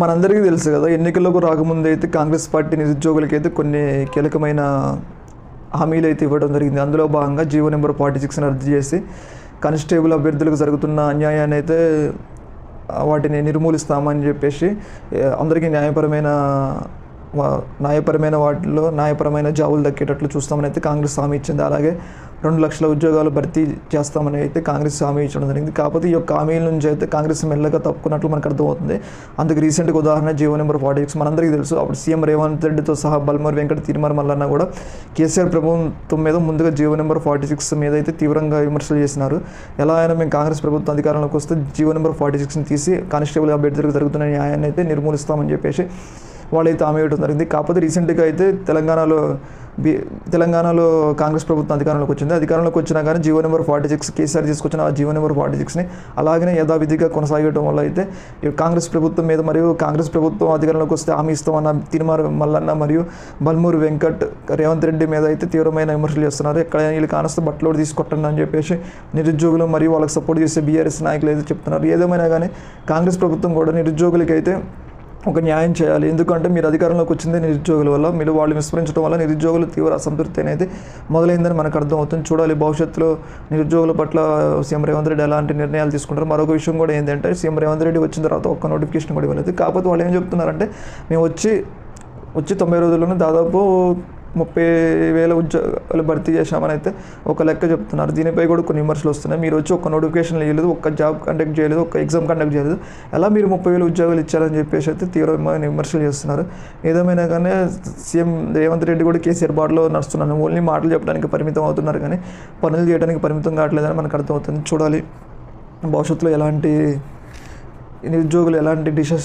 మనందరికీ తెలుసు కదా ఎన్నికల్లోకి రాకముందు అయితే కాంగ్రెస్ పార్టీ నిరుద్యోగులకి అయితే కొన్ని కీలకమైన హామీలు అయితే ఇవ్వడం జరిగింది. అందులో భాగంగా జీవో నెంబర్ ఫార్టీ సిక్స్ని రద్దు చేసి కానిస్టేబుల్ అభ్యర్థులకు జరుగుతున్న అన్యాయాన్ని అయితే వాటిని నిర్మూలిస్తామని చెప్పేసి అందరికీ న్యాయపరమైన న్యాయపరమైన వాటిలో న్యాయపరమైన జాబులు దక్కేటట్లు చూస్తామని అయితే కాంగ్రెస్ హామీ ఇచ్చింది. అలాగే రెండు లక్షల ఉద్యోగాలు భర్తీ చేస్తామని అయితే కాంగ్రెస్ హామీ ఇచ్చడం జరిగింది. కాకపోతే ఈ యొక్క హామీల నుంచి అయితే కాంగ్రెస్ మెల్లగా తప్పుకున్నట్లు మనకు అర్థమవుతుంది. అందుకు రీసెంట్గా ఉదాహరణ జీవో నెంబర్ ఫార్టీ సిక్స్ మనందరికీ తెలుసు. అప్పుడు సీఎం రేవంత్ రెడ్డితో సహా బల్మర్ వెంకట తీర్మార్ మల్లన్న కూడా కేసీఆర్ ప్రభుత్వం మీద ముందుగా జీవో నెంబర్ ఫార్టీ సిక్స్ మీద అయితే తీవ్రంగా విమర్శలు చేసినారు. ఎలా అయినా మేము కాంగ్రెస్ ప్రభుత్వం అధికారంలోకి వస్తే జీవో నెంబర్ ఫార్టీ సిక్స్ని తీసి కానిస్టేబుల్ అభ్యర్థులకు జరుగుతున్న న్యాయాన్ని అయితే నిర్మూలిస్తామని చెప్పేసి వాళ్ళైతే హామీ ఇవ్వడం జరిగింది. కాకపోతే రీసెంట్గా అయితే తెలంగాణలో బీ తెలంగాణలో కాంగ్రెస్ ప్రభుత్వం అధికారంలోకి వచ్చింది. అధికారంలోకి వచ్చినా కానీ GO number forty six KCR తీసుకొచ్చిన ఆ జీవో నెంబర్ ఫార్టీ సిక్స్ని అలాగనే యథావిధిగా కొనసాగడం వల్ల అయితే కాంగ్రెస్ ప్రభుత్వం మీద మరియు కాంగ్రెస్ ప్రభుత్వం అధికారంలోకి వస్తే హామీ ఇస్తామన్న తిరుమార మల్లన్న మరియు బల్మూరు వెంకట్ రేవంత్ రెడ్డి మీద అయితే తీవ్రమైన విమర్శలు చేస్తున్నారు. ఎక్కడైనా వీళ్ళు కానస్తే బట్టలు తీసుకొట్టండి అని చెప్పేసి నిరుద్యోగులు మరియు వాళ్ళకి సపోర్ట్ చేసే బీఆర్ఎస్ నాయకులు అయితే చెప్తున్నారు. ఏదేమైనా కానీ కాంగ్రెస్ ప్రభుత్వం కూడా నిరుద్యోగులకైతే ఒక న్యాయం చేయాలి. ఎందుకంటే మీరు అధికారంలోకి వచ్చిందే నిరుద్యోగుల వల్ల మీరు వాళ్ళు విస్మరించడం వల్ల నిరుద్యోగులు తీవ్ర అసంతృప్తి అనేది మొదలైందని మనకు అర్థమవుతుంది. చూడాలి భవిష్యత్తులో నిరుద్యోగుల పట్ల సీఎం రేవంత్ రెడ్డి ఎలాంటి నిర్ణయాలు తీసుకుంటారు. మరొక విషయం కూడా ఏంటంటే సీఎం రేవంత్ రెడ్డి వచ్చిన తర్వాత ఒక్క నోటిఫికేషన్ కూడా ఇవ్వలేదు. కాకపోతే వాళ్ళు ఏం చెప్తున్నారంటే మేము వచ్చి వచ్చి తొంభై రోజుల్లోనే దాదాపు ముప్పై వేల ఉద్యోగాలు భర్తీ చేశామని అయితే ఒక లెక్క చెప్తున్నారు. దీనిపై కూడా కొన్ని విమర్శలు వస్తున్నాయి. మీరు వచ్చి ఒక నోటిఫికేషన్ ఇవ్వలేదు ఒక జాబ్ కండక్ట్ చేయలేదు ఒక ఎగ్జామ్ కండక్ట్ చేయలేదు. ఎలా మీరు ముప్పై వేల ఉద్యోగాలు ఇచ్చారని చెప్పేసి అయితే తీవ్రమైన విమర్శలు చేస్తున్నారు. ఏదేమైనా కానీ సీఎం రేవంత్ రెడ్డి కూడా కేసీఆర్ బాటలో నడుస్తున్నాను. ఓన్లీ మాటలు చెప్పడానికి పరిమితం అవుతున్నారు కానీ పనులు చేయడానికి పరిమితం కావట్లేదని మనకు అర్థమవుతుంది. చూడాలి. భవిష్యత్తులో ఎలాంటి నిరుద్యోగులు ఎలాంటి డిసిషన్